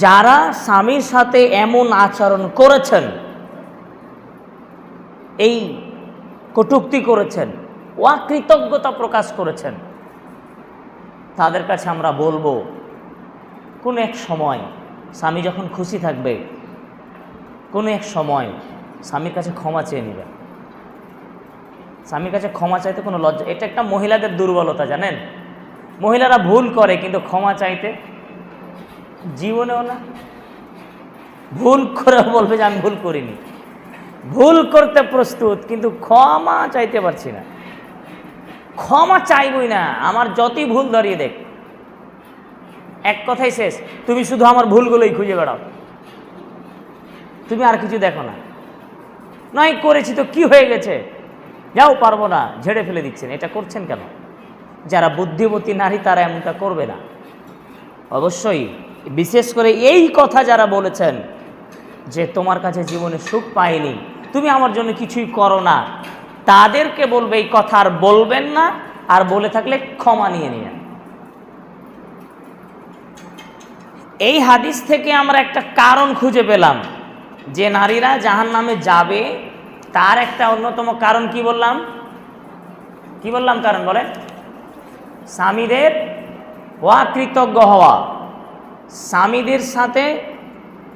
যারা স্বামীর সাথে এমন আচরণ করেছেন, এই কটুক্তি করেছেন, অকৃতজ্ঞতা প্রকাশ করেছেন, তাদের কাছে আমরা বলব, কোন এক সময় স্বামী যখন খুশি থাকবে, কোনো এক সময় স্বামীর কাছে ক্ষমা চেয়ে নেবেন স্বামীর কাছে ক্ষমা চাইতে কোনো লজ্জা, এটা একটা মহিলাদের দুর্বলতা, জানেন? মহিলারা ভুল করে, কিন্তু ক্ষমা চাইতে জীবনেও না। ভুল করে বলবে যে আমি ভুল করিনি। ভুল করতে প্রস্তুত, কিন্তু ক্ষমা চাইতে পারছি না। ক্ষমা চাইবই না, আমার যতই ভুল ধরিয়ে দেখ। এক কথাই শেষ, তুমি শুধু আমার ভুলগুলোই খুঁজে বেড়াও। তুমি আর কিছু দেখো না। নয়, করেছি তো কি হয়ে গেছে? যাও, পারব না, ঝেড়ে ফেলে দিচ্ছেন। এটা করছেন কেন? যারা বুদ্ধিমতী নারী, তারা এমনটা করবে না। অবশ্যই বিশেষ করে এই কথা যারা বলেছেন যে তোমার কাছে জীবনে সুখ পাইনি, তুমি আমার জন্য কিছুই করো না, তাদেরকে বলবে এই কথা আর বলবেন না, আর বলে থাকলে ক্ষমা নিয়ে নিয়েন এই হাদিস থেকে আমরা একটা কারণ খুঁজে পেলাম, যে নারীরা জাহান নামে যাবে, তার একটা অন্যতম কারণ কি বললাম? কি বললাম কারণ বলেন? স্বামীদের অকৃতজ্ঞ হওয়া। স্বামীদের সাথে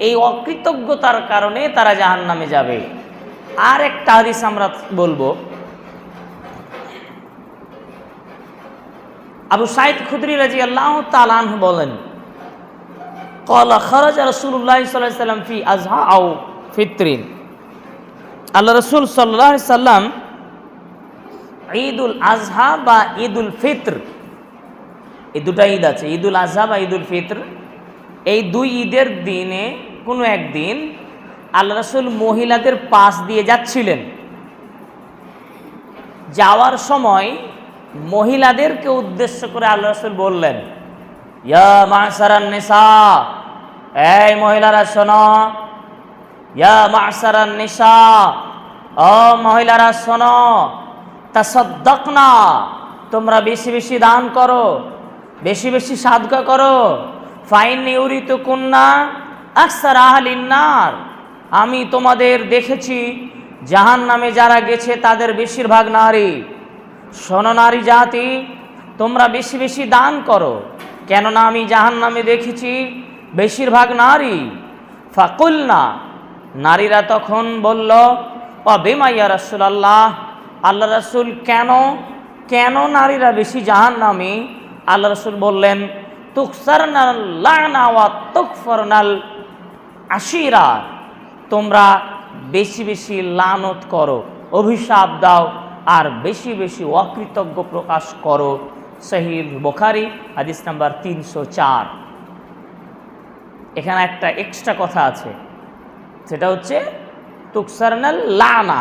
এই অকৃতজ্ঞতার কারণে তারা জাহান নামে যাবে। আর একটা হাদিস আমরা বলব। আবু সাইদ খুদরি রাজি আল্লাহ তালান বলেন, কলা খরজ রসুল্লাহ সাল্লাম ফি আজহা আউ ফিত্রিন। আল্লাহ রসুল সাল্লাহ সাল্লাম ঈদুল আজহা বা ঈদুল ফিত্র, এই দুটা ঈদ আছে, ঈদুল আজহা বা ঈদুল ফিত্র। এই দুই ঈদের দিনে কোনো একদিন আল্লাহ রসুল মহিলাদের পাশ দিয়ে যাচ্ছিলেন। যাওয়ার সময় মহিলাদেরকে উদ্দেশ্য করে আল্লাহ রসুল বললেন, ইয়া মাসারান নেশা এই মহিলারা শোনো, ইয়া মাসারান নেশা ও মহিলারা শোনো তাসদ্দক না তোমরা বেশি বেশি দান করো, বেশি বেশি সাদকা করো ফাইন আমি তোমাদের দেখেছি জাহান নামে যারা গেছে তাদের বেশিরভাগ নারী। শোনো নারী জাতি, তোমরা বেশি বেশি দান করো, কেননা আমি জাহান নামে দেখেছি বেশিরভাগ নারী। ফাকুল না নারীরা তখন বলল ও বেমাইয়া রাসুল আল্লাহ আল্লাহ রাসুল কেন কেন নারীরা বেশি জাহান নামে আল্লাহ রসুল বললেন আশিরা। তোমরা বেশি বেশি লানত করো, অভিশাপ দাও, আর বেশি বেশি অকৃতজ্ঞ প্রকাশ করো। সহিল বোখারি, হাদিস নাম্বার তিনশো চার। এখানে একটা এক্সট্রা কথা আছে, সেটা হচ্ছে তুকসারনাল লানা।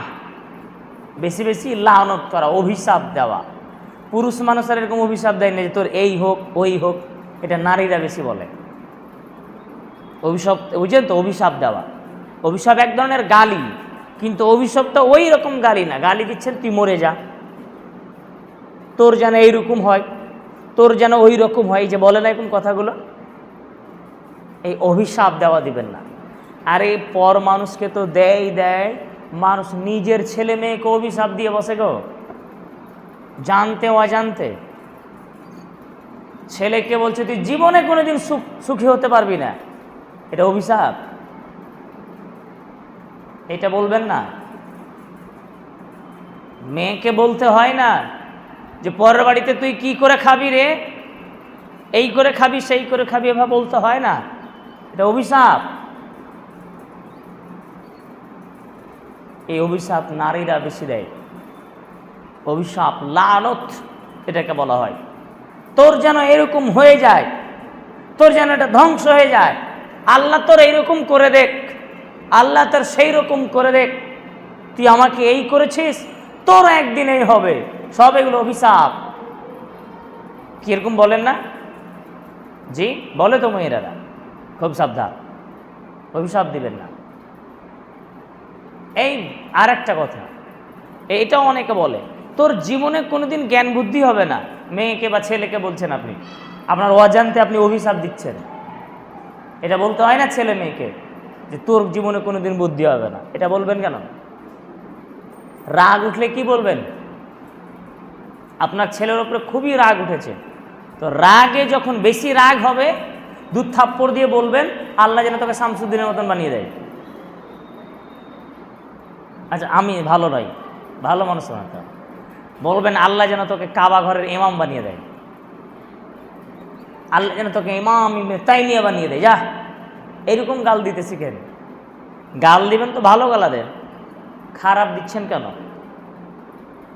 বেশি বেশি লানত করা, অভিশাপ দেওয়া। পুরুষ মানুষের এরকম অভিশাপ দেয় না যে তোর এই হোক, ওই হোক। এটা নারীরা বেশি বলে। অভিশাপ বুঝলেন তো অভিশাপ দেওয়া। অভিশাপ এক ধরনের গালি, কিন্তু অভিশাপটা ওই রকম গালি না। গালি দিচ্ছেন, তুই মরে যা। তোর যেন এইরকম হয়, তোর যেন ওই রকম হয় যে বলে না এরকম কথাগুলো? এই অভিশাপ দেওয়া দিবেন না। আরে পর মানুষকে তো দেয় দেয়। মানুষ নিজের ছেলে মেয়েকে অভিশাপ দিয়ে বসে গো। জানতে অজান্তে। ছেলেকে বলছে, তুই জীবনে কোনোদিন সুখ, সুখী হতে পারবি না। এটা অভিশাপ। এটা বলবেন না। মেয়েকে বলতে হয় না যে, পরের বাড়িতে তুই কি করে খাবি রে? এই করে খাবি, সেই করে খাবি এভাবে বলতে হয় না। এটা অভিশাপ। এই অভিশাপ নারীরা বেশি দেয়। অভিশাপ, লানত এটাকে বলা হয়। তোর যেন এরকম হয়ে যায়, তোর যেন এটা ধ্বংস হয়ে যায়। আল্লাহ তোর এইরকম করে দেখ, আল্লাহ তোর সেই রকম করে দেখ। তুই আমাকে এই করেছিস, তোর একদিন এই হবে। সব এগুলো অভিশাপ। কীরকম বলেন না? জি, বলে তো মেয়েরা খুব সাবধান। অভিশাপ দিবেন না। এই আর একটা কথা এটাও অনেকে বলে, তোর জীবনে কোনোদিন জ্ঞান বুদ্ধি হবে না। মেয়েকে বা ছেলেকে বলছেন আপনি, আপনার অজান্তে আপনি অভিশাপ দিচ্ছেন। এটা বলতে হয় না ছেলে মেয়েকে যে তোর জীবনে কোনোদিন বুদ্ধি হবে না। এটা বলবেন কেন? রাগ উঠলে কি বলবেন? আপনার ছেলের উপরে খুবই রাগ উঠেছে। তো রাগে যখন বেশি রাগ হবে, দুধ থাপ্পড় দিয়ে বলবেন, আল্লাহ যেন তোকে শামসুদ্দিনের মতন বানিয়ে দেয়। আচ্ছা আমি ভালো নই ভালো মানুষ না তো বলবেন, আল্লাহ যেন তোকে কাবা ঘরের ইমাম বানিয়ে দেয়। আল্লাহ যেন তোকে ইমাম ইমে তাই নিয়ে বানিয়ে দেয়। যা এরকম গাল দিতে শিখেন গাল দিবেন তো ভালো গালা দেন খারাপ দিচ্ছেন কেন?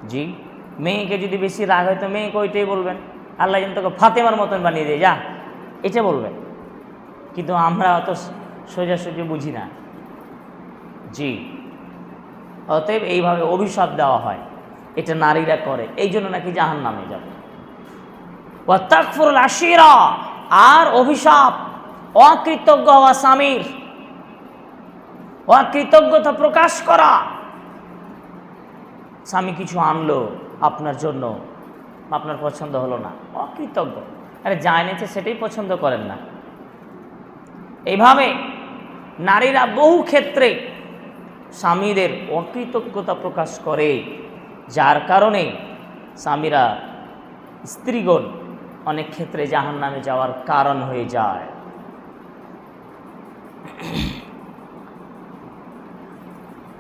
জি, মেয়েকে যদি বেশি রাগ হয় তো মেয়েকে ওইটাই বলবেন। আল্লাহ যেন তোকে ফাতেমার মতন বানিয়ে দেয়। যা এটা বলবেন। কিন্তু আমরা অত সোজাসুজি বুঝি না। জি, অতএব এইভাবে অভিশাপ দেওয়া হয়। এটা নারীরা করে, এই জন্য নাকি জাহান নামে যাবে আশিরা, আর অভিশাপ, অকৃতজ্ঞ হওয়া স্বামীর। অকৃতজ্ঞতা প্রকাশ করা। স্বামী কিছু আনলো আপনার জন্য, আপনার পছন্দ হলো না, অকৃতজ্ঞ। আরে যা এনেছে সেটাই পছন্দ করেন না। এইভাবে নারীরা বহু ক্ষেত্রে স্বামীদের অকৃতজ্ঞতা প্রকাশ করে। যার কারণে স্বামীরা স্ত্রীগণ অনেক ক্ষেত্রে জাহান নামে যাওয়ার কারণ হয়ে যায়।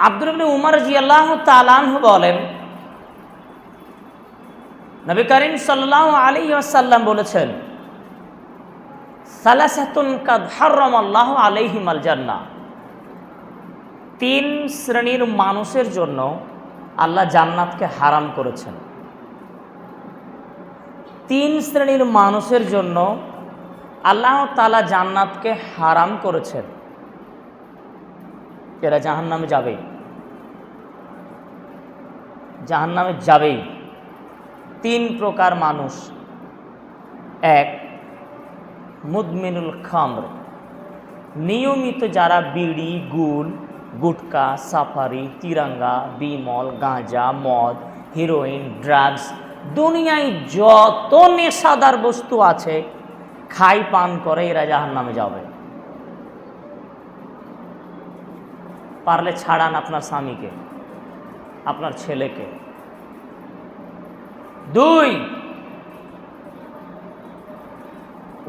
আব্দুল উমর জি আল্লাহ তালানহু বলেন, নবী করিম সাল্লাহ আলী আসাল্লাম বলেছেন, সালাসাতুন কাদ হাররাম আল্লাহ জান্নাহ। তিন শ্রেণির মানুষের জন্য আল্লাহ জান্নাতকে হারাম করেছেন। তিন শ্রেণির মানুষের জন্য আল্লাহ তালা জান্নাতকে হারাম করেছেন। এরা জাহান নামে যাবে। জাহান নামে যাবেই। তিন প্রকার মানুষ। এক, মুদমিনুল খামর। নিয়মিত যারা বিড়ি গুল গুটকা, সাফারি, তিরঙ্গা, বিমল, গাঁজা, মদ, হিরোইন, ড্রাগস, দুনিয়ায় যত নেশাদার বস্তু আছে, খাই পান করে এরা জাহান নামে যাবে। পারলে ছাড়ান আপনার স্বামীকে, আপনার ছেলেকে। দুই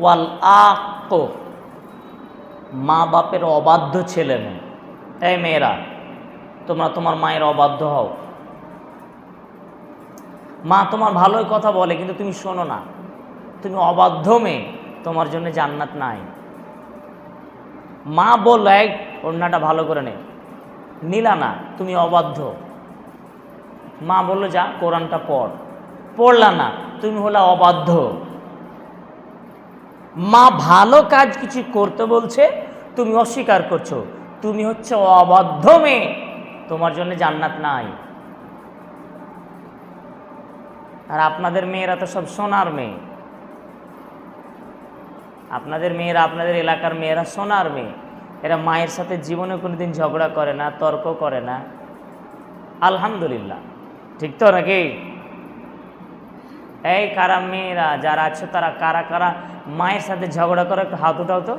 ওয়াল আক মা বাপের অবাধ্য ছেলে মেয়ে এই মেয়েরা, তোমরা তোমার মায়ের অবাধ্য হও। মা তোমার ভালোই কথা বলে, কিন্তু তুমি শোনো না। তুমি অবাধ্য মেয়ে, তোমার জন্য জান্নাত নাই। মা বলল এক ওড়নাটা ভালো করে নে। নিলা না, তুমি অবাধ্য। মা বলল, যা, কোরআনটা পড়। পড়লা না, তুমি হলা অবাধ্য। মা ভালো কাজ কিছু করতে বলছে, তুমি অস্বীকার করছ। তুমি হচ্ছে অবাধ্য মেয়ে। তোমার জন্য জান্নাত নাই। আর আপনাদের মেয়েরা তো সব সোনার মেয়ে। আপনাদের মেয়েরা, আপনাদের এলাকার মেয়েরা সোনার মেয়ে। এরা মায়ের সাথে জীবনে কোনোদিন ঝগড়া করে না, তর্ক করে না। আলহামদুলিল্লাহ। ঠিক তো নাকি? এই কারা মেয়েরা যারা আছে, তারা কারা কারা মায়ের সাথে ঝগড়া করে? হাত উঠাও তো।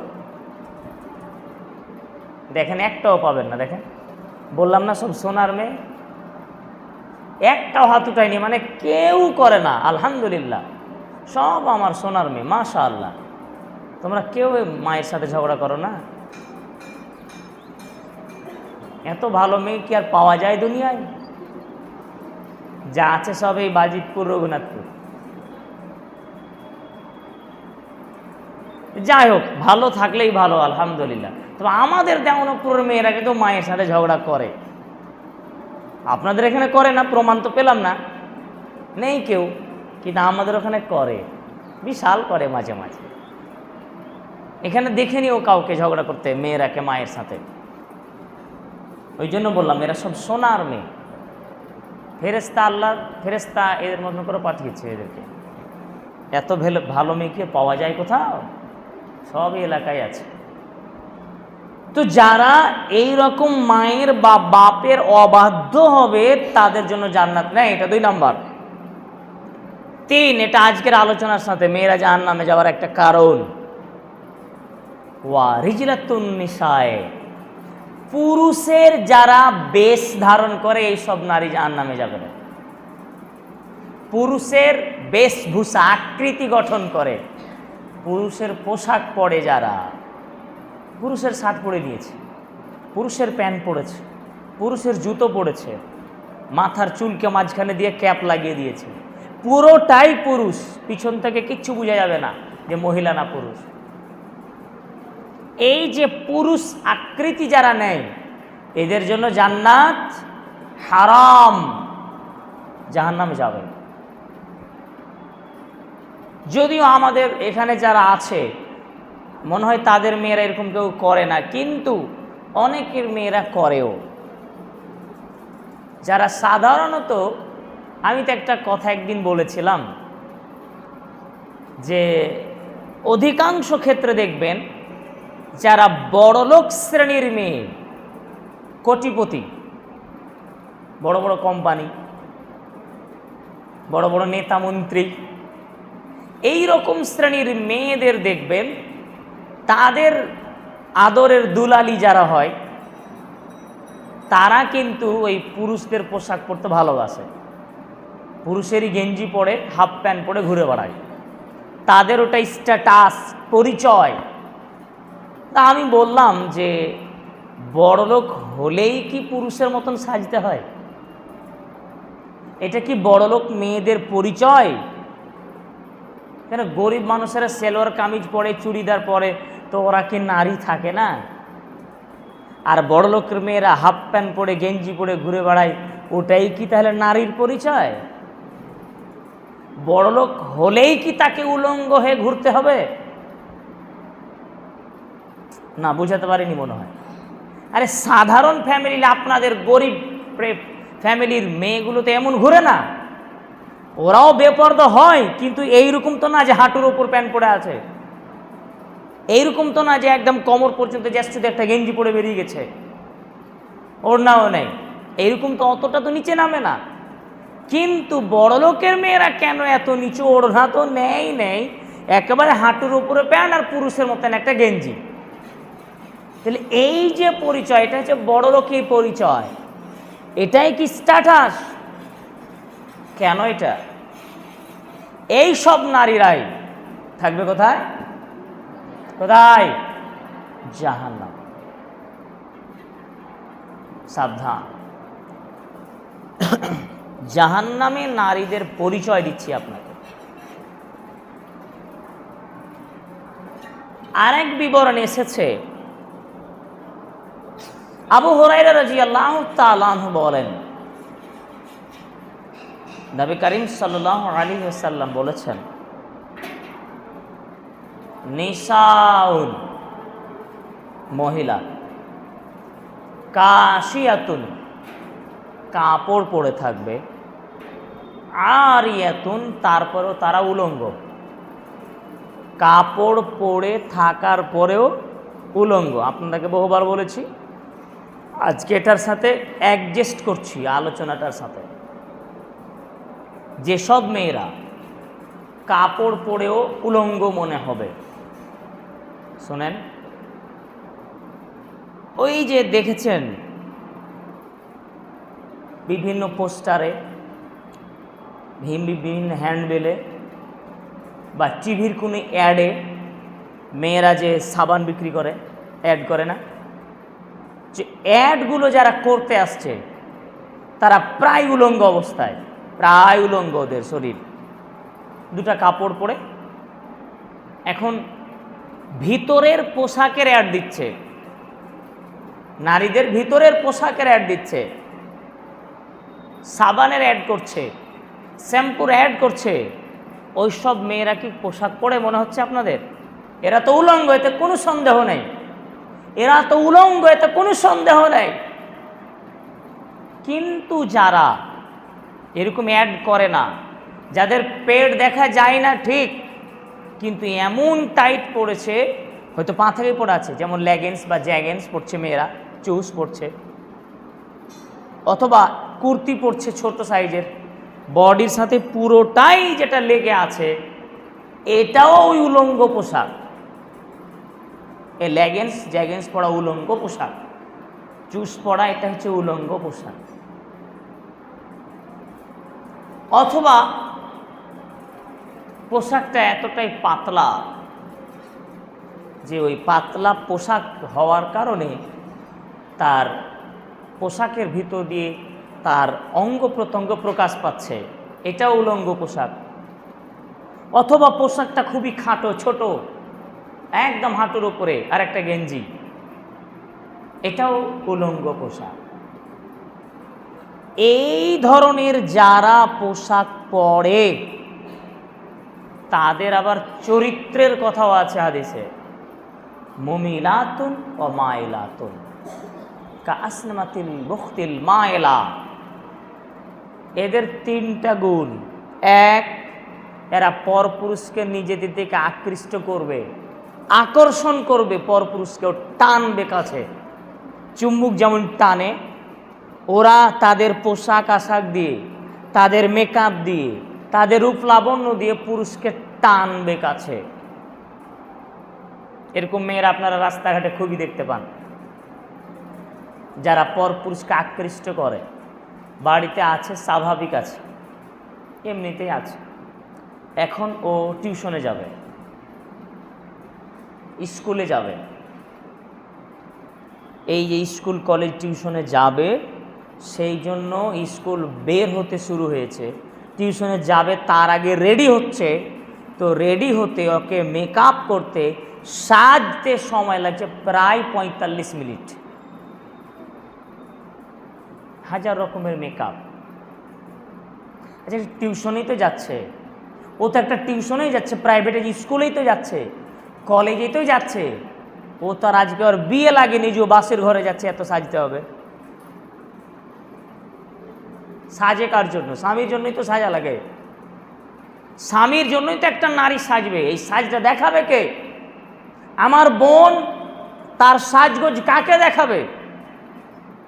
দেখেন একটাও পাবেন না, দেখেন। বললাম না সব সোনার মেয়ে? একটাও হাত উঠায়নি মানে কেউ করে না, আলহামদুলিল্লাহ। সব আমার সোনার মেয়ে মাশা আল্লাহ তোমরা কেউ মায়ের সাথে ঝগড়া করো না। এত ভালো মেয়ে কি আর পাওয়া যায় দুনিয়ায়? যা আছে সব এই বাজিতপুর, রঘুনাথপুর। যাই হোক, ভালো থাকলেই ভালো, আলহামদুলিল্লাহ। তবে আমাদের দেওয়ানপুরের মেয়েরা কিন্তু মায়ের সাথে ঝগড়া করে। আপনাদের এখানে করে না, প্রমাণ তো পেলাম না। নেই কেউ, কিন্তু আমাদের ওখানে করে। বিশাল করে মাঝে মাঝে। এখানে দেখে নিও কাউকে ঝগড়া করতে, মেয়েরাকে মায়ের সাথে। ওই জন্য বললাম, এরা সব সোনার মেয়ে। ফেরেস্তা আল্লাহ ফেরেস্তা এদের মতন করে পাঠিয়েছে এদেরকে। এত ভালো মেয়েকে পাওয়া যায় কোথাও? সব এলাকায় আছে। তো যারা এই রকম মায়ের বা বাপের অবাধ্য হবে, তাদের জন্য জান্নাত নেই। এটা দুই নাম্বার। তিন, এটা আজকের আলোচনার সাথে মেয়েরা জাহান নামে যাওয়ার একটা কারণ। ওয়া পুরুষের যারা বেশ ধারণ করে, এইসব নারী জাহান নামে যাবে না। পুরুষের বেশভূষা আকৃতি গঠন করে, পুরুষের পোশাক পরে যারা পুরুষের শার্ট পরে নিয়েছে, পুরুষের প্যান্ট পরেছে, পুরুষের জুতো পরেছে, মাথার চুলকে মাঝখানে দিয়ে ক্যাপ লাগিয়ে দিয়েছে। পুরোটাই পুরুষ, পিছন থেকে কিচ্ছু বোঝা যাবে না যে মহিলা না পুরুষ। এই যে পুরুষ আকৃতি যারা নেয়, এদের জন্য জান্নাত হারাম। জাহান্নামে যাবে যদিও আমাদের এখানে যারা আছে মনে হয় তাদের মেয়েরা এরকম কেউ করে না, কিন্তু অনেকের মেয়েরা করেও। যারা সাধারণত, আমি তো একটা কথা একদিন বলেছিলাম যে অধিকাংশ ক্ষেত্রে দেখবেন, যারা বড়লোক শ্রেণির মেয়ে, কোটিপতি, বড় বড় কোম্পানি, বড় বড় নেতা মন্ত্রী এই রকম শ্রেণির মেয়েদের দেখবেন তাদের আদরের দুলালি যারা হয়, তারা কিন্তু ওই পুরুষদের পোশাক পরতে ভালোবাসে। পুরুষেরই গেঞ্জি পরে, হাফ প্যান্ট পরে ঘুরে বেড়ায়। তাদের ওটা স্ট্যাটাস পরিচয়। তা আমি বললাম যে, বড়লোক হলেই কি পুরুষের মতন সাজতে হয়? এটা কি বড়লোক মেয়েদের পরিচয়? কেন গরিব মানুষেরা সেলোয়ার কামিজ পরে, চুড়িদার পরে তো ওরা কি নারী থাকে না? আর বড় লোকের মেয়েরা হাফ প্যান্ট পরে, গেঞ্জি পরে ঘুরে বেড়ায়, ওটাই কি তাহলে নারীর পরিচয়? বড়লোক হলেই কি তাকে উলঙ্গ হয়ে ঘুরতে হবে? না, বুঝাতে পারিনি মনে হয়। আরে, সাধারণ ফ্যামিলি আপনাদের গরিব ফ্যামিলির মেয়েগুলো তো এমন ঘুরে না? ওরাও বেপর্দ হয়, কিন্তু এইরকম তো না যে হাঁটুর ওপর প্যান্ট পরে আছে। এইরকম তো না যে একদম কোমর পর্যন্ত যাচ্ছে একটা গেঞ্জি পরে বেরিয়ে গেছে। ওর নাও নেই। এইরকম তো অতটা তো নিচে নামে না। কিন্তু বড়লোকের মেয়েরা কেন এত নিচু? ওড়না তো নেই নেই। একেবারে হাঁটুর উপরে প্যান্ট আর পুরুষের মতন একটা গেঞ্জি। তাহলে এই যে পরিচয়, এটা হচ্ছে বড়লোকের পরিচয়। এটাই কি স্ট্যাটাস কেন এটা? এই সব নারীরাই থাকবে কোথায়? কোথায়? জাহান্নাম। সাবধান। জাহান্নামে নারীদের পরিচয় দিচ্ছি আপনাকে। আরেক বিবরণ এসেছে। আবু হরাইরা রাজি আল্লাহ তালাহ বলেন, নবী করিম সাল্লাহ আলী সাল্লাম বলেছেন নিসাউন, মহিলা, কাশিয়াতুন, কাপড় পরে থাকবে আর ইয়াতুন তারপরেও তারা উলঙ্গ। কাপড় পরে থাকার পরেও উলঙ্গ। আপনাদেরকে বহুবার বলেছি, আজকে এটার সাথে অ্যাডজাস্ট করছি আলোচনাটার সাথে। যেসব মেয়েরা কাপড় পরেও উলঙ্গ মনে হবে শোনেন। ওই যে দেখেছেন বিভিন্ন পোস্টারে বিভিন্ন হ্যান্ডবেলে বা টিভির কোনো অ্যাডে মেয়েরা যে সাবান বিক্রি করে, অ্যাড করে না? যে অ্যাডগুলো যারা করতে আসছে, তারা প্রায় উলঙ্গ অবস্থায়, প্রায় উলঙ্গ ওদের শরীর। দুটা কাপড় পরে, এখন ভিতরের পোশাকের অ্যাড দিচ্ছে। নারীদের ভিতরের পোশাকের অ্যাড দিচ্ছে। সাবানের অ্যাড করছে। শ্যাম্পুর অ্যাড করছে। ওই সব মেয়েরা কি পোশাক পরে মনে হচ্ছে আপনাদের? এরা তো উলঙ্গ, এতে কোনো সন্দেহ নেই। এরা তো উলঙ্গ, এতে কোনো সন্দেহ নেই। কিন্তু যারা এরকম অ্যাড করে না, যাদের পেট দেখা যায় না ঠিক কিন্তু এমন টাইট পড়েছে, হয়তো পা থেকে পড়ে আছে, যেমন লেগেন্স বা জ্যাগেন্স পড়ছে মেয়েরা চুস পড়ছে, অথবা কুর্তি পড়ছে ছোট সাইজের বডির সাথে পুরোটাই যেটা লেগে আছে, এটাও ওই উলঙ্গ পোশাক। এ লেগেন্স জ্যাগেন্স পরা উলঙ্গ পোশাক চুস পরা এটা হচ্ছে উলঙ্গ পোশাক। অথবা পোশাকটা এতটাই পাতলা যে ওই পাতলা পোশাক হওয়ার কারণে তার পোশাকের ভিতর দিয়ে তার অঙ্গ প্রত্যঙ্গ প্রকাশ পাচ্ছে। এটাও উলঙ্গ পোশাক। অথবা পোশাকটা খুবই খাটো, ছোট, একদম হাঁটুর উপরে আর একটা গেঞ্জি। এটাও উলঙ্গ পোশাক। এই ধরনের যারা পোশাক পরে তাদের আবার চরিত্রের কথাও আছে হাদিসে। মুমিলাতুন ও মাইলাতুন। কাসনামাতিল মুখতিল মায়লা এদের তিনটা গুণ। এক, এরা পরপুরুষকে নিজেদের দিকে আকৃষ্ট করবে, আকর্ষণ করবে পরপুরুষকে ও টানবে কাছে। চুম্বুক যেমন টানে, ওরা তাদের পোশাক আশাক দিয়ে, তাদের মেকআপ দিয়ে তাদের রূপ লাবণ্য দিয়ে পুরুষকে টানবে কাছে। এরকম মেয়েরা আপনারা রাস্তাঘাটে খুবই দেখতে পান। যারা পরপুরুষকে আকৃষ্ট করে। বাড়িতে আছে, স্বাভাবিক আছে। এমনিতেই আছে। এখন ও টিউশনে যাবে। স্কুলে যাবে। এই যে স্কুল, কলেজ টিউশনে যাবে, সেই জন্য স্কুল বের হতে শুরু হয়েছে। টিউশনে যাবে, তার আগে রেডি হচ্ছে। তো রেডি হতে ওকে মেকআপ করতে সাজতে সময় লাগছে প্রায় পঁয়তাল্লিশ মিনিট। হাজার রকমের মেকআপ আচ্ছা টিউশনেই তো যাচ্ছে। ও তো একটা টিউশনেই যাচ্ছে প্রাইভেটে স্কুলেই তো যাচ্ছে কলেজেই তো যাচ্ছে। ও তো আর আজকে ওর বিয়ে লাগেনি যে বাসের ঘরে যাচ্ছে, এত সাজতে হবে। সাজে কার জন্য? স্বামীর জন্যই তো সাজা লাগে। স্বামীর জন্যই তো একটা নারী সাজবে। এই সাজটা দেখাবে কে? আমার বোন তার সাজগোজ কাকে দেখাবে?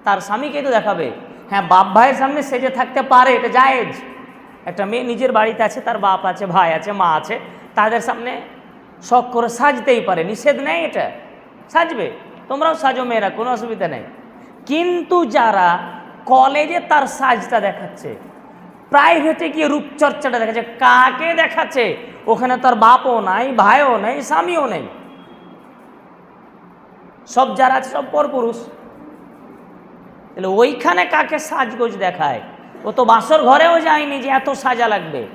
তার স্বামীকে তো দেখাবে। হ্যাঁ বাপ ভাইয়ের সামনে সেজে থাকতে পারে, এটা জায়েজ। একটা মেয়ে নিজের বাড়িতে আছে, তার বাপ আছে, ভাই আছে, মা আছে, তাদের সামনে শখ করে সাজতেই পারে। নিষেধ নেই এটা। সাজবে। তোমরাও সাজো মেয়েরা, কোনো অসুবিধা নেই। কিন্তু যারা কলেজে তার সাজটা দেখাচ্ছে। প্রাইভেটে গিয়ে রূপচর্চাটা দেখাচ্ছে। কাকে দেখাচ্ছে? ওখানে তার বাপও নাই, ভাইও নেই, স্বামীও নেই। সব যারা আছে, সব পরপুরুষ। তাহলে ওইখানে কাকে সাজগোজ দেখায়? ও তো বাসর ঘরেও যায়নি যে এত সাজা লাগবে।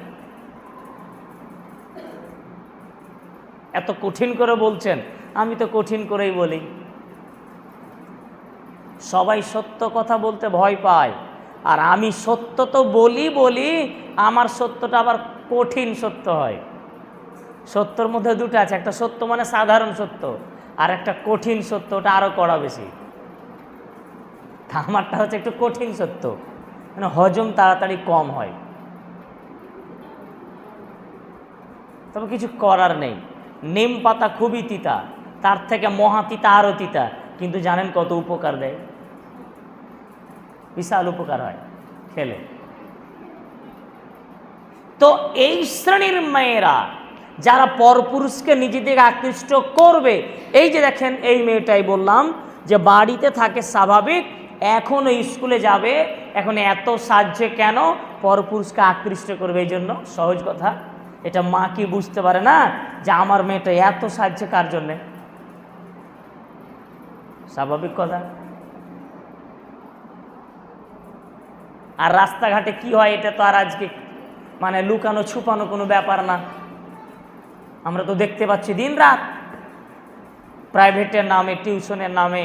এত কঠিন করে বলছেন। আমি তো কঠিন করেই বলি। সবাই সত্য কথা বলতে ভয় পায়। আর আমি সত্য তো বলি বলি আমার সত্যটা আবার কঠিন সত্য হয়। সত্যর মধ্যে দুটো আছে, একটা সত্য মানে সাধারণ সত্য আর একটা কঠিন সত্য, ওটা আরও কড়া বেশি। আমারটা হচ্ছে একটু কঠিন সত্য মানে হজম তাড়াতাড়ি কম হয়। তবে কিছু করার নেই। নিম পাতা খুবই তিতা, তার থেকে মহা তিতা আরও তিতা, কিন্তু জানেন কত উপকার দেয়? বিশাল উপকার হয় খেলে। তো এই শ্রেণির মেয়েরা, যারা পরপুরুষকে নিজেদের আকৃষ্ট করবে, এই যে দেখেন, এই মেয়েটাই বললাম যে বাড়িতে থাকে স্বাভাবিক এখন স্কুলে যাবে, এখন এত সাহায্যে কেন? পরপুরুষকে আকৃষ্ট করবে, এই জন্য সহজ কথা। এটা মা কি বুঝতে পারে না যে আমার মেয়েটা এত সাহায্য কার জন্যে? স্বাভাবিক কথা। আর রাস্তাঘাটে কি হয় এটা তো আর আজকে মানে লুকানো ছুপানো কোনো ব্যাপার না। আমরা তো দেখতে পাচ্ছি দিন রাত। প্রাইভেটের নামে, টিউশনের নামে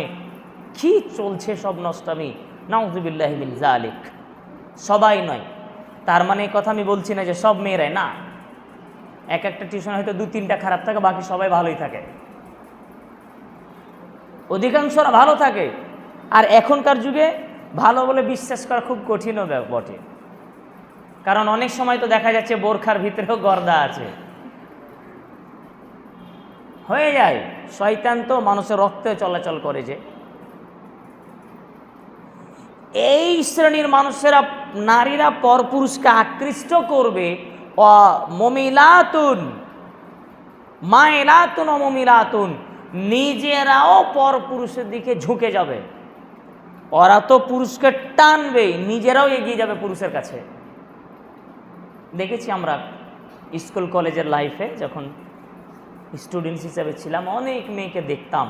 কি চলছে সব নষ্টামি। নাউজুবিল্লাহিমিন জালিক সবাই নয়। তার মানে কথা আমি বলছি না যে সব মেয়েরাই, না। এক একটা টিউশন হয়তো দু তিনটা খারাপ থাকে, বাকি সবাই ভালোই থাকে। অধিকাংশরা ভালো থাকে। আর এখনকার যুগে ভালো বলে বিশ্বাস করা খুব কঠিনও বটে। কারণ অনেক সময় তো দেখা যাচ্ছে বোরখার ভিতরেও গর্দা আছে। হয়ে যায়, শয়তান তো মানুষের রক্তে চলাচল করে যে। এই শ্রেণির মানুষেরা, নারীরা পরপুরুষকে আকৃষ্ট করবে মমিলাতুন, মায়েলাতুন ও মমিলাতুন নিজেরাও পর পুরুষের দিকে ঝুঁকে যাবে। ওরা তো পুরুষকে টানবে নিজেরাও এগিয়ে যাবে পুরুষের কাছে। দেখেছি আমরা স্কুল কলেজের লাইফে যখন স্টুডেন্টস হিসেবে ছিলাম, অনেক মেয়েকে দেখতাম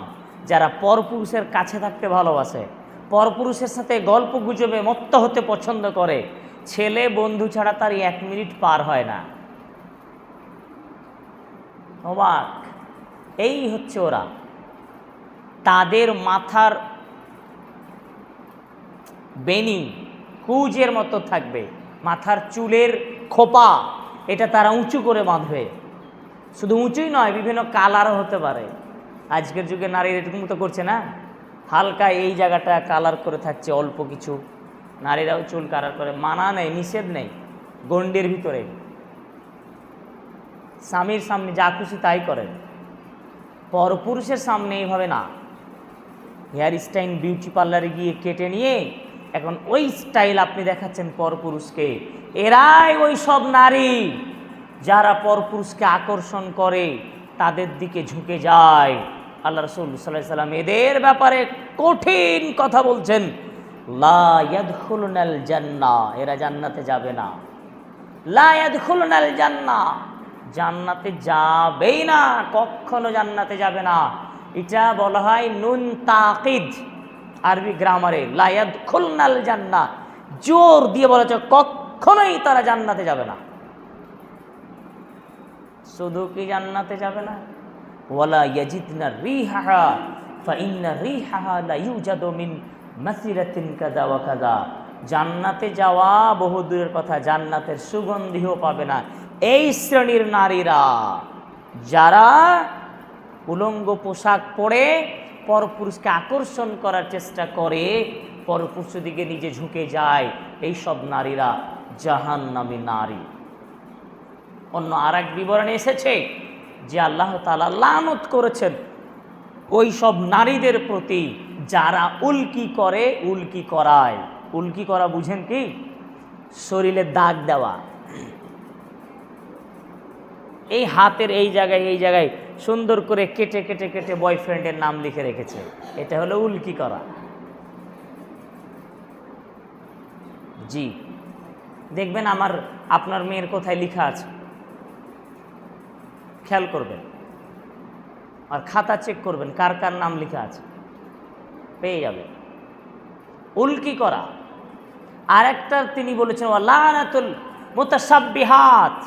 যারা পরপুরুষের কাছে থাকতে ভালোবাসে। পরপুরুষের সাথে গল্প গুজবে, মত্ত হতে পছন্দ করে। ছেলে বন্ধু ছাড়া তার এক মিনিট পার হয় না। অবাক। এই হচ্ছে ওরা। তাদের মাথার বেনি কুজের মতো থাকবে, মাথার চুলের খোপা, এটা তারা উঁচু করে বাঁধবে। শুধু উঁচুই নয়, বিভিন্ন কালারও হতে পারে। আজকের যুগে নারী এরকম তো করছে না। হালকা এই জায়গাটা কালার করে থাকছে অল্প কিছু। নারীরাও চুল কালার করে, মানা নেই, নিষেধ নেই গন্ডির ভিতরে। স্বামীর সামনে যা খুশি তাই করেন। পরপুরুষের সামনে এইভাবে না। হেয়ার স্টাইল বিউটি পার্লারে গিয়ে কেটে নিয়ে এখন ওই স্টাইল আপনি দেখাচ্ছেন পরপুরুষকে। এরাই ওই সব নারী যারা পরপুরুষকে আকর্ষণ করে, তাদের দিকে ঝুঁকে যায়। আল্লাহ রসুল সাল্লাহ সাল্লাম এদের ব্যাপারে কঠিন কথা বলছেন। জান্নাহ এরা জান্নাতে যাবে না। জান্নাহ জান্নাতে যাবেই না, কখনো জান্নাতে যাবে না। এটা বলা হয় নুন তাকিদ। আরবি গ্রামারে, লায়াদ খুলনাল জান্না। জোর দিয়ে বলা হচ্ছে কখনোই তারা জান্নাতে যাবে না। শুধু কি জান্নাতে যাবে না? ওয়ালা ইয়াজিদনা রিহাহা ফাইন্না রিহাহা লা ইউজাদু মিন মাসিরাতিন কাযা ওয়া কাযা। জান্নাতে যাওয়া বহু দূরের কথা, জান্নাতের সুগন্ধিও পাবে না। এই শ্রেণির নারীরা, যারা উলঙ্গ পোশাক পরে পরপুরুষকে আকর্ষণ করার চেষ্টা করে পরপুরুষ দিকে নিজে ঝুঁকে যায়। এই সব নারীরা জাহান জাহান্নামী নারী। অন্য আর এক বিবরণে এসেছে যে আল্লাহ তালা লানত করেছেন ওই সব নারীদের প্রতি যারা উল্কি করে, উল্কি করায়। উল্কি করা বুঝেন কি? শরীরে দাগ দেওয়া। এই হাতের এই জায়গায় এই জায়গায় সুন্দর করে কেটে কেটে কেটে বয়ফ্রেন্ডের নাম লিখে রেখেছে। এটা হলো উল্কি করা। জি। দেখবেন আমার, আপনার মেয়ের কোথায় লেখা আছে। খেয়াল করবেন। আর খাতা চেক করবেন, কার কার নাম লেখা আছে। পেয়ে যাবে উল্কি করা। আর একটা তিনি বলেছেন লানাতুল মোতাসাব্বিহাত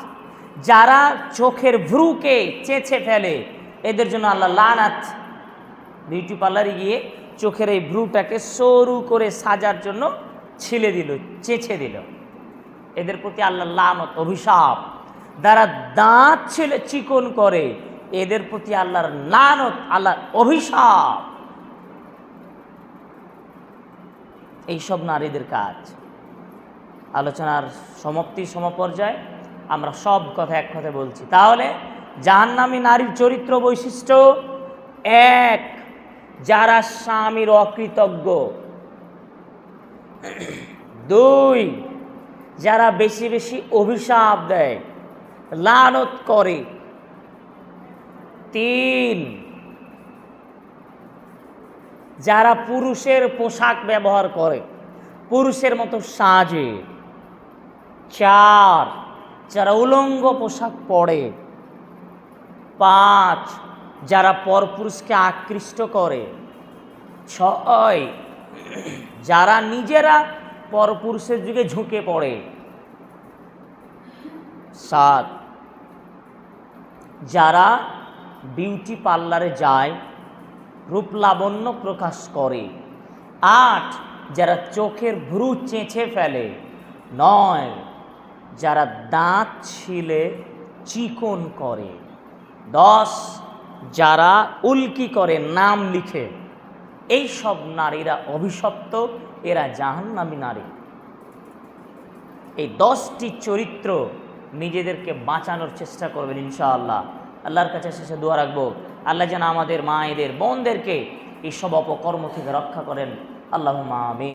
যারা চোখের ভ্রুকে চেঁচে ফেলে, এদের জন্য আল্লাহ লানাত। বিউটি পার্লারে গিয়ে চোখের এই ভ্রুটাকে সরু করে সাজার জন্য ছিলে দিল, চেঁচে দিল। এদের প্রতি আল্লাহ লানত, অভিশাপ। যারা দাঁত ছেলে চিকন করে, এদের প্রতি আল্লাহর লানত, আল্লাহর অভিশাপ। এইসব নারীদের কাজ। আলোচনার সমাপ্তি, সমপর্যায়। আমরা সব কথা এক কথা বলছি। তাহলে জাহান্নামী নারীর চরিত্র বৈশিষ্ট্য এক, যারা স্বামীর অকৃতজ্ঞ। দুই, যারা বেশি বেশি অভিশাপ দেয়, লানত করে। তিন, যারা পুরুষের পোশাক ব্যবহার করে, পুরুষের মতো সাজে। চার যারা উলঙ্গ পোশাক পরে, পাঁচ, যারা পরপুরুষকে আকৃষ্ট করে, ছয়, যারা নিজেরা পরপুরুষের যুগে ঝুঁকে পড়ে, সাত, যারা বিউটি পার্লারে যায়, রূপ লাবণ্য প্রকাশ করে, আট, যারা চোখের ভ্রু চেঁচে ফেলে, নয় যারা দাঁত ছিলে চিকন করে। দশ, যারা উল্কি করে নাম লিখে। এই সব নারীরা অভিশপ্ত, এরা জাহান্নামী নারী। এই দশটি চরিত্র নিজেদেরকে বাঁচানোর চেষ্টা করবেন ইনশাআল্লাহ। আল্লাহর কাছে শেষে দোয়া রাখব। আল্লাহ যেন আমাদের মায়েদের, বোনদেরকে এই সব অপকর্ম থেকে রক্ষা করেন। আল্লাহ আমি